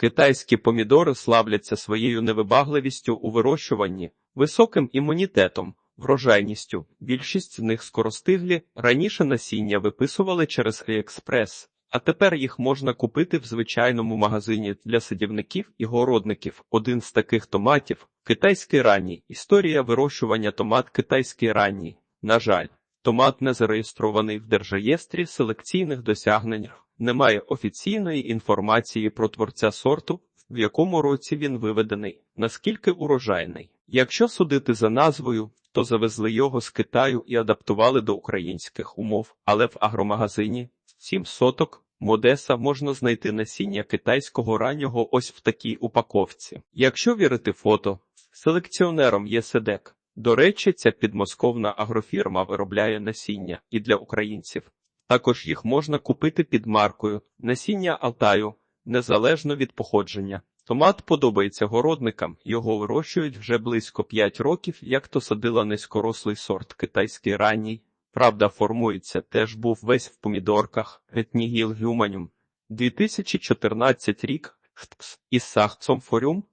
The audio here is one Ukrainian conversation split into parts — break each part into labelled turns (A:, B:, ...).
A: Китайські помідори славляться своєю невибагливістю у вирощуванні, високим імунітетом, врожайністю. Більшість з них скоростиглі. Раніше насіння виписували через AliExpress, а тепер їх можна купити в звичайному магазині для садівників і городників. Один з таких томатів китайський ранній. Історія вирощування томат китайський ранній. На жаль, томат не зареєстрований в держреєстрі селекційних досягнень. Немає офіційної інформації про творця сорту, в якому році він виведений, наскільки урожайний. Якщо судити за назвою, то завезли його з Китаю і адаптували до українських умов, але в агромагазині 7 соток Модеса можна знайти насіння китайського раннього ось в такій упаковці. Якщо вірити фото, селекціонером є Седек. До речі, ця підмосковна агрофірма виробляє насіння і для українців. Також їх можна купити під маркою насіння Алтаю, незалежно від походження. Томат подобається городникам, його вирощують вже близько 5 років, як то садила низькорослий сорт китайський ранній. Правда, формується теж був весь в помідорках, етнігіл гюманюм. 2014 рік, із сахцом форюм,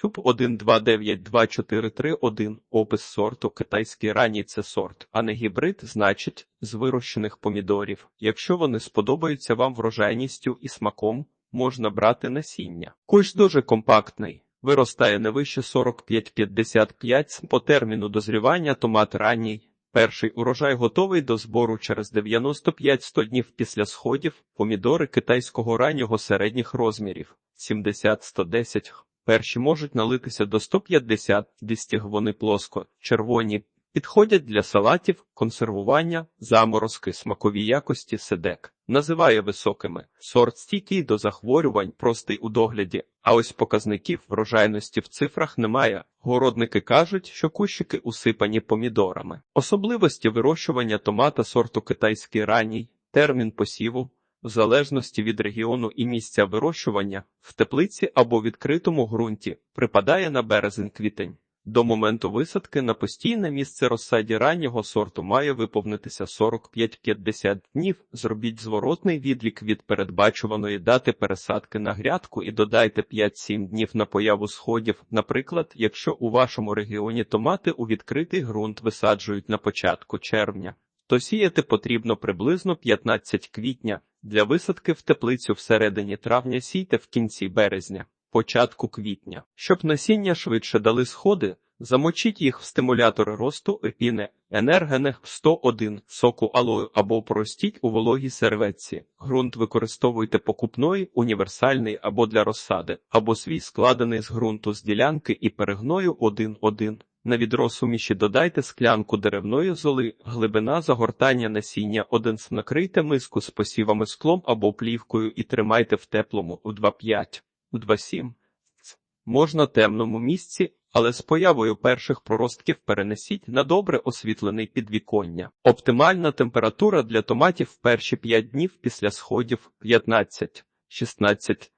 A: Сюб 1292431, опис сорту, китайський ранній це сорт, а не гібрид, значить, з вирощених помідорів. Якщо вони сподобаються вам врожайністю і смаком, можна брати насіння. Кущ дуже компактний. Виростає не вище 45-55 по терміну дозрівання томат ранній. Перший урожай готовий до збору через 95-100 днів після сходів, помідори китайського раннього середніх розмірів 70-110 Перші можуть налитися до 150-200 вони плоско, червоні, підходять для салатів, консервування, заморозки, смакові якості седек. Називає високими. Сорт стійкий до захворювань, простий у догляді, а ось показників врожайності в цифрах немає. Городники кажуть, що кущики усипані помідорами. Особливості вирощування томата сорту китайський ранній, термін посіву, в залежності від регіону і місця вирощування, в теплиці або відкритому ґрунті припадає на березень-квітень. До моменту висадки на постійне місце розсаді раннього сорту має виповнитися 45-50 днів. Зробіть зворотний відлік від передбачуваної дати пересадки на грядку і додайте 5-7 днів на появу сходів. Наприклад, якщо у вашому регіоні томати у відкритий ґрунт висаджують на початку червня, то сіяти потрібно приблизно 15 квітня. Для висадки в теплицю всередині травня сійте в кінці березня, початку квітня. Щоб насіння швидше дали сходи, замочіть їх в стимулятори росту епіне, енергенег 101, соку алою або простіть у вологій серветці. Грунт використовуйте покупної, універсальний або для розсади, або свій складений з ґрунту з ділянки і перегною 1-1. На відро суміші додайте склянку деревної золи, глибина загортання насіння 1 накрийте миску з посівами склом або плівкою і тримайте в теплому у 2,5, у 2,7. Можна темному місці, але з появою перших проростків перенесіть на добре освітлений підвіконня. Оптимальна температура для томатів в перші 5 днів після сходів 15-16.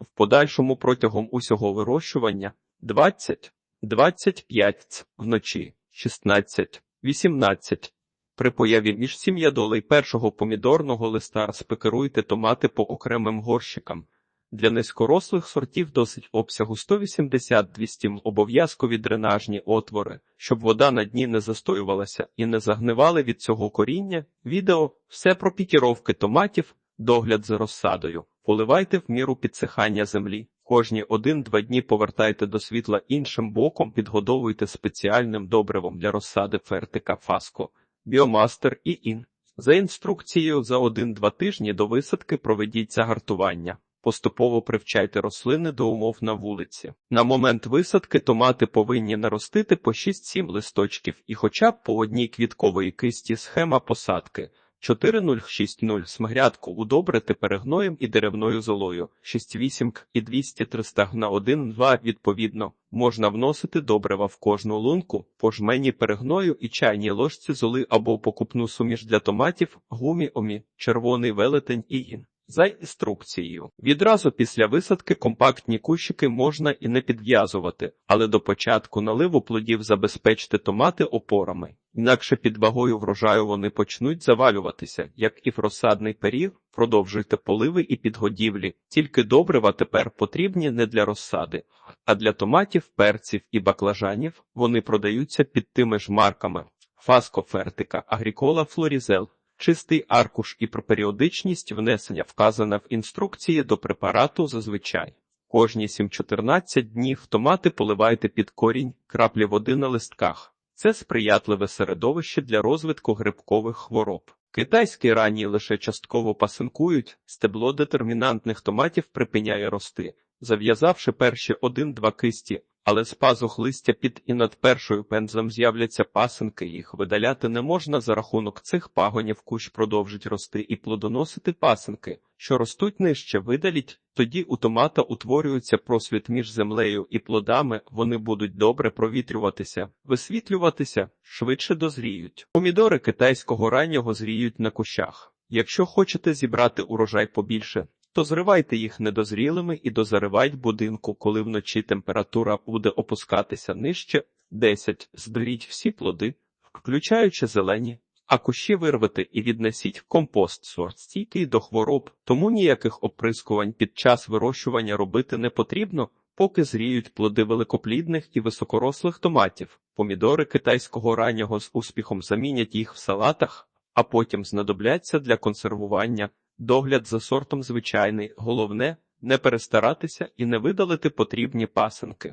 A: В подальшому протягом усього вирощування 20. 25 вночі, 16, 18. При появі між сім'я долей першого помідорного листа спекеруйте томати по окремим горщикам. Для низькорослих сортів досить обсягу 180-200 обов'язкові дренажні отвори, щоб вода на дні не застоювалася і не загнивали від цього коріння. Відео все про пікіровки томатів, догляд за розсадою. Поливайте в міру підсихання землі. Кожні один-два дні повертайте до світла іншим боком, підгодовуйте спеціальним добривом для розсади фертика Фаско, Біомастер і ін. За інструкцією за один-два тижні до висадки проведіть загартування. Поступово привчайте рослини до умов на вулиці. На момент висадки томати повинні наростити по 6-7 листочків і хоча б по одній квіткової кисті схема посадки. 4060 смагрядку удобрити перегноєм і деревною золою, 68 і 200-300 на 1-2 відповідно. Можна вносити добрива в кожну лунку, по жмені перегною і чайній ложці золи або покупну суміш для томатів, гумі омі, червоний велетень і ін. За інструкцією. Відразу після висадки компактні кущики можна і не підв'язувати, але до початку наливу плодів забезпечте томати опорами. Інакше під вагою врожаю вони почнуть завалюватися, як і в розсадний період, Продовжуйте поливи і підгодівлі. Тільки добрива тепер потрібні не для розсади, а для томатів, перців і баклажанів. Вони продаються під тими ж марками. Фаско Фертика, Агрікола Флорізел. Чистий аркуш і про періодичність внесення вказана в інструкції до препарату зазвичай. Кожні 7-14 днів томати поливайте під корінь краплі води на листках. Це сприятливе середовище для розвитку грибкових хвороб. Китайські ранні лише частково пасинкують, стебло детермінантних томатів припиняє рости, зав'язавши перші один-два кисті, але з пазух листя під і над першою пензлем з'являться пасинки, їх видаляти не можна за рахунок цих пагонів кущ продовжить рости і плодоносити пасинки, що ростуть нижче, видаліть, тоді у томата утворюється просвіт між землею і плодами, вони будуть добре провітрюватися, висвітлюватися, швидше дозріють. Помідори китайського раннього зріють на кущах. Якщо хочете зібрати урожай побільше, то зривайте їх недозрілими і дозаривайте будинку, коли вночі температура буде опускатися нижче 10. Зберіть всі плоди, включаючи зелені, а кущі вирвете і віднесіть в компост сорт стійкий до хвороб, тому ніяких оприскувань під час вирощування робити не потрібно, поки зріють плоди великоплідних і високорослих томатів. Помідори китайського раннього з успіхом замінять їх в салатах, а потім знадобляться для консервування. Догляд за сортом звичайний, головне не перестаратися і не видалити потрібні пасинки.